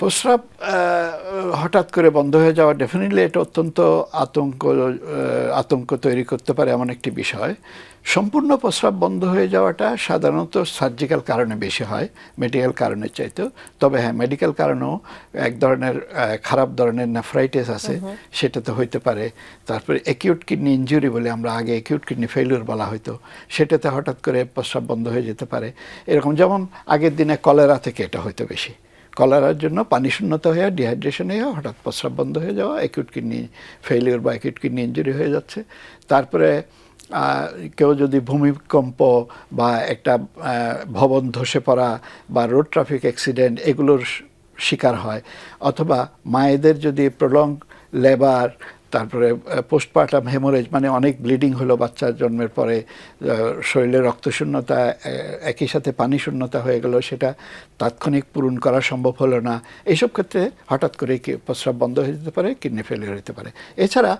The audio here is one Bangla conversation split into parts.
প্রস্রাব হঠাৎ করে বন্ধ হয়ে যাওয়া ডেফিনেটলি এটা অত্যন্ত আতঙ্ক আতঙ্ক তৈরি করতে পারে এমন একটি বিষয়। সম্পূর্ণ প্রস্রাব বন্ধ হয়ে যাওয়াটা সাধারণত সার্জিক্যাল কারণে বেশি হয় মেডিকেল কারণের চাইতেও তবে হ্যাঁ মেডিকেল কারণেও এক ধরনের খারাপ ধরনের নেফ্রাইটিস আছে সেটাতে হইতে পারে। তারপরে অ্যাকিউট কিডনি ইনজুরি বলে আমরা আগে অ্যাকিউট কিডনি ফেলিওর বলা হতো সেটাতে হঠাৎ করে প্রস্রাব বন্ধ হয়ে যেতে পারে। এরকম যেমন আগের দিনে কলেরা থেকে এটা হয়তো বেশি। কলেরার জন্য পানি শূন্যতা হয়ে ডিহাইড্রেশন হয়ে, হঠাৎ প্রস্রাব বন্ধ হয়ে যাওয়া অ্যাকিউট কিডনি ফেলিওর বা অ্যাকিউট কিডনি ইঞ্জুরি হয়ে যাচ্ছে। তারপরে কেউ যদি ভূমিকম্প বা একটা ভবন ধসে পড়া বা রোড ট্রাফিক অ্যাক্সিডেন্ট এগুলোর শিকার হয়, অথবা মায়েদের যদি প্রলং লেবার তারপরে পোস্টপার্টাম হেমোরেজ মানে অনেক ব্লিডিং হলো বাচ্চার জন্মের পরে শরীরে রক্তশূন্যতা একই সাথে পানি শূন্যতা হয়ে গেল, সেটা তাৎক্ষণিক পূরণ করা সম্ভব হলো না। এইসব ক্ষেত্রে হঠাৎ করে কি প্রস্রাব বন্ধ হয়ে যেতে পারে, কিডনি ফেলিয়ার হতে পারে। এছাড়া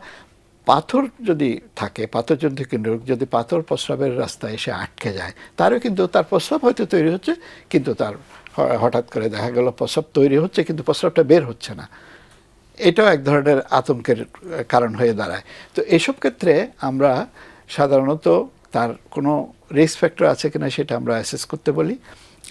পাথর যদি থাকে, পাথরজনিত কিডনি রোগ যদি পাথর প্রস্রাবের রাস্তায় এসে আটকে যায়, তারও কিন্তু তার প্রস্রাব হয়তো তৈরি হচ্ছে, কিন্তু তার হঠাৎ করে দেখা গেল প্রস্রাব তৈরি হচ্ছে, কিন্তু প্রস্রাবটা বের হচ্ছে না। এটাও এক ধরনের আতঙ্কের কারণ হয়ে দাঁড়ায়। তো এসব ক্ষেত্রে আমরা সাধারণত তার কোনো রিস্ক ফ্যাক্টর আছে কিনা সেটা আমরা অ্যাসেস করতে বলি।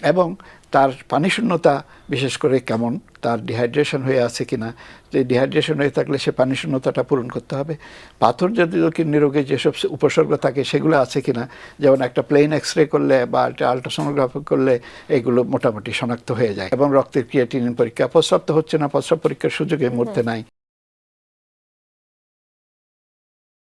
এবং তার পানি শূন্যতা বিশেষ করে কেমন তার ডিহাইড্রেশন হয়ে আছে কি না যে ডিহাইড্রেশন হয়ে থাকলে সে পানি শূন্যতাটা পূরণ করতে হবে। পাথর জাতীয় কিডনি রোগে যেসব উপসর্গ থাকে সেগুলো আছে কি না যেমন একটা প্লেন এক্স রে করলে বা একটা আলট্রাসোনোগ্রাফি করলে এগুলো মোটামুটি শনাক্ত হয়ে যায় এবং রক্তের ক্রিয়েটিনিন পরীক্ষা। প্রস্রাব তো হচ্ছে না প্রস্রাব পরীক্ষার সুযোগ এই মুহূর্তে নাই।